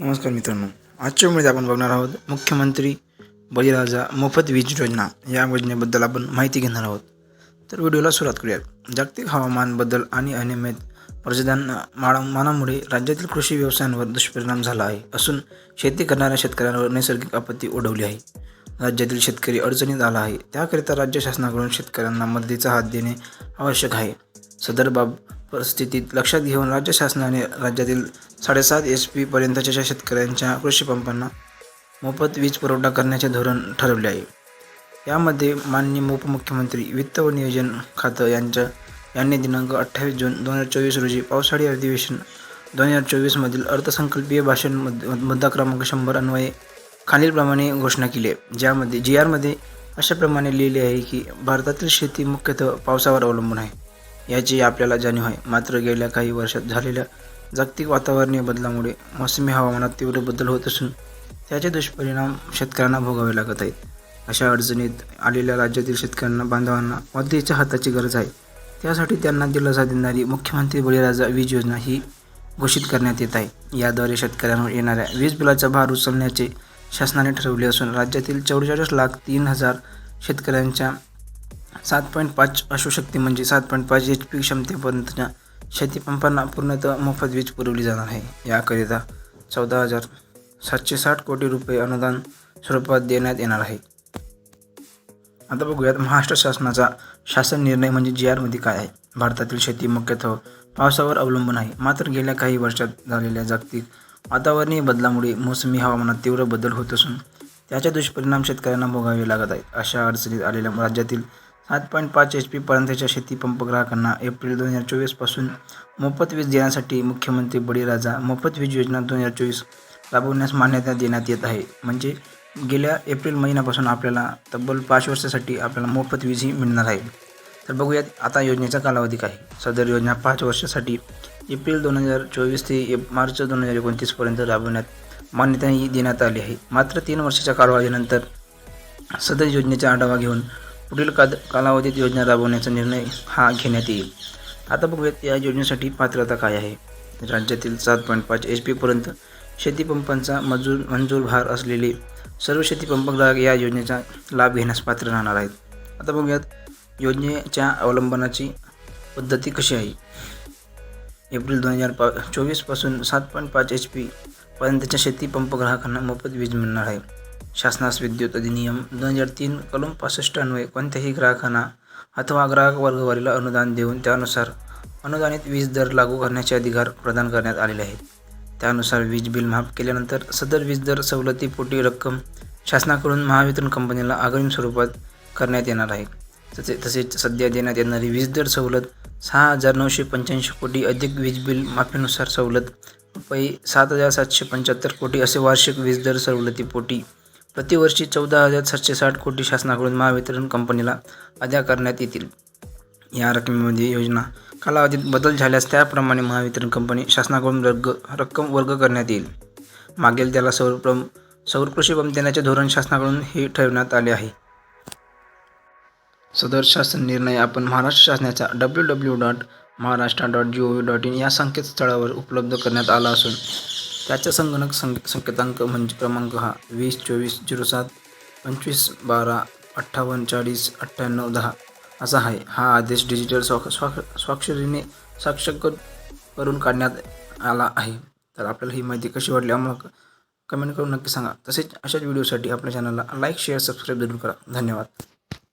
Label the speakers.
Speaker 1: नमस्कार मित्रांनो. आजच्या वेळेत आपण बघणार आहोत मुख्यमंत्री बळीराजा मोफत वीज योजना या योजनेबद्दल आपण माहिती घेणार आहोत. तर व्हिडिओला सुरुवात करूयात. जागतिक हवामान बदल आणि अनियमित प्रजदान मानामुळे राज्यातील कृषी व्यवसायांवर दुष्परिणाम झाला आहे असून शेती करणाऱ्या शेतकऱ्यांवर नैसर्गिक आपत्ती ओढवली आहे. राज्यातील शेतकरी अडचणीत आला आहे. त्याकरिता राज्य शासनाकडून शेतकऱ्यांना मदतीचा हात देणे आवश्यक आहे. सदर बाब परिस्थितीत लक्षात घेऊन राज्य शासनाने राज्यातील साडेसात एच पी पर्यंतच्या शेतकऱ्यांच्या कृषी पंपांना मोफत वीज पुरवठा करण्याचे धोरण ठरवले आहे. यामध्ये माननीय उपमुख्यमंत्री वित्त व नियोजन खातं यांच्या यांनी दिनांक अठ्ठावीस जून दोन हजार चोवीस रोजी पावसाळी अधिवेशन दोन हजार चोवीसमधील अर्थसंकल्पीय भाषण मुद्दा क्रमांक शंभर अन्वये खालीलप्रमाणे घोषणा केली आहे ज्यामध्ये जी आरमध्ये अशाप्रमाणे लिहिले आहे की भारतातील शेती मुख्यतः पावसावर अवलंबून आहे. याची आपल्याला जाणीव आहे. मात्र गेल्या काही वर्षात झालेल्या जागतिक वातावरणीय बदलामुळे मोसमी हवामानात तीव्र बदल होत असून त्याचे दुष्परिणाम शेतकऱ्यांना भोगावे लागत आहेत. अशा अडचणीत आलेल्या राज्यातील शेतकऱ्यांना बांधवांना मदतीच्या हाताची गरज आहे. त्यासाठी त्यांना दिलासा देणारी मुख्यमंत्री बळीराजा वीज योजना ही घोषित करण्यात येत आहे. याद्वारे शेतकऱ्यांवर येणाऱ्या वीज बिलाचा भार उचलण्याचे शासनाने ठरवले असून राज्यातील चौवेचाळीस लाख तीन हजार शेतकऱ्यांच्या सात पॉईंट पाच अशुशक्ती म्हणजे सात पॉईंट पाच एच पी क्षमतेपर्यंतच्या शेतीपंपांना पूर्णतः मोफत वीज पुरवली जाणार आहे. याकरिता चौदा हजार सातशे साठ कोटी रुपये अनुदान स्वरूपात देण्यात येणार आहे. आता बघूयात महाराष्ट्र शासनाचा शासन निर्णय म्हणजे जी आरमध्ये काय आहे? भारतातील शेती मुख्यतः पावसावर अवलंबून आहे. मात्र गेल्या काही वर्षात झालेल्या जागतिक वातावरणीय बदलामुळे मोसमी हवामानात तीव्र बदल होत असून त्याचे दुष्परिणाम शेतकऱ्यांना भोगावे लागत आहेत अशा अडचणीत आलेल्या राज्यातील सात पॉईंट पाच एच पीपर्यंतच्या शेतीपंप ग्राहकांना एप्रिल दोन हजार चोवीसपासून मोफत वीज देण्यासाठी मुख्यमंत्री बळीराजा मोफत वीज योजना दोन हजार चोवीस राबवण्यास मान्यता देण्यात येत आहे. म्हणजे गेल्या एप्रिल महिन्यापासून आपल्याला तब्बल पाच वर्षासाठी आपल्याला मोफत वीज ही मिळणार आहे. तर बघूयात आता योजनेचा कालावधी काय? सदर योजना पाच वर्षासाठी एप्रिल दोन हजार चोवीस ते एप मार्च दोन हजार एकोणतीसपर्यंत राबवण्यात मान्यताही देण्यात आली आहे. मात्र तीन वर्षाच्या कालावधीनंतर सदर योजनेचा आढावा घेऊन पुढील काद कालावधीत योजना राबवण्याचा निर्णय हा घेण्यात येईल. आता बघूयात या योजनेसाठी पात्रता काय आहे? राज्यातील सात पॉईंट पाच एच पीपर्यंत शेतीपंपांचा मजूर मंजूर भार असलेले सर्व शेतीपंप ग्राहक या योजनेचा लाभ घेण्यास पात्र राहणार आहेत. आता बघूयात योजनेच्या अवलंबनाची पद्धती कशी आहे? एप्रिल दोन हजार पा चोवीसपासून सात पॉईंट पाच एच पीपर्यंतच्या शेतीपंप ग्राहकांना मोफत वीज मिळणार आहे. शासनास विद्युत अधिनियम दोन हजार तीन कलम पासष्ट अन्वये कोणत्याही ग्राहकांना अथवा ग्राहक वर्गवारीला अनुदान देऊन त्यानुसार अनुदानित वीज दर लागू करण्याचे अधिकार प्रदान करण्यात आलेले आहेत. त्यानुसार वीज बिल माफ केल्यानंतर सदर वीज दर सवलतीपोटी रक्कम शासनाकडून महावितरण कंपनीला अग्रिम स्वरूपात करण्यात येणार आहे. तसे तसेच सध्या देण्यात येणारी वीज दर सवलत सहा हजार नऊशे पंच्याऐंशी कोटी अधिक वीज बिल माफीनुसार सवलत रुपये सात हजार सातशे पंच्याहत्तर कोटी असे वार्षिक वीज दर सवलतीपोटी प्रतिवर्षी चौदा हजार सातशे साठ कोटी शासनाकडून महावितरण कंपनीला अदा करण्यात येतील. या रकमेमध्ये योजना कालावधीत बदल झाल्यास त्याप्रमाणे महावितरण कंपनी शासनाकडून रग रक्कम वर्ग करण्यात येईल. मागेल त्याला सौर पंप सौर कृषी पंप देण्याचे धोरण शासनाकडून हे ठरवण्यात आले आहे. सदर शासन निर्णय आपण महाराष्ट्र शासनाच्या W W dot Maharashtra dot G O V dot in या संकेतस्थळावर उपलब्ध करण्यात आला असून त्याचा संगणक संक संकेतांक म्हणजे क्रमांक हा वीस चोवीस झिरो सात पंचवीस बारा अठ्ठावन्न चाळीस अठ्ठ्याण्णव दहा असा आहे. हा आदेश डिजिटल स्वाक्ष स्वाक्ष स्वाक्षरीने साक्षर करून काढण्यात आला आहे. तर आपल्याला ही माहिती कशी वाटली आम्हाला कमेंट करून नक्की सांगा. तसेच अशाच व्हिडिओसाठी आपल्या चॅनलला लाईक शेअर सबस्क्राईब जरूर करा. धन्यवाद.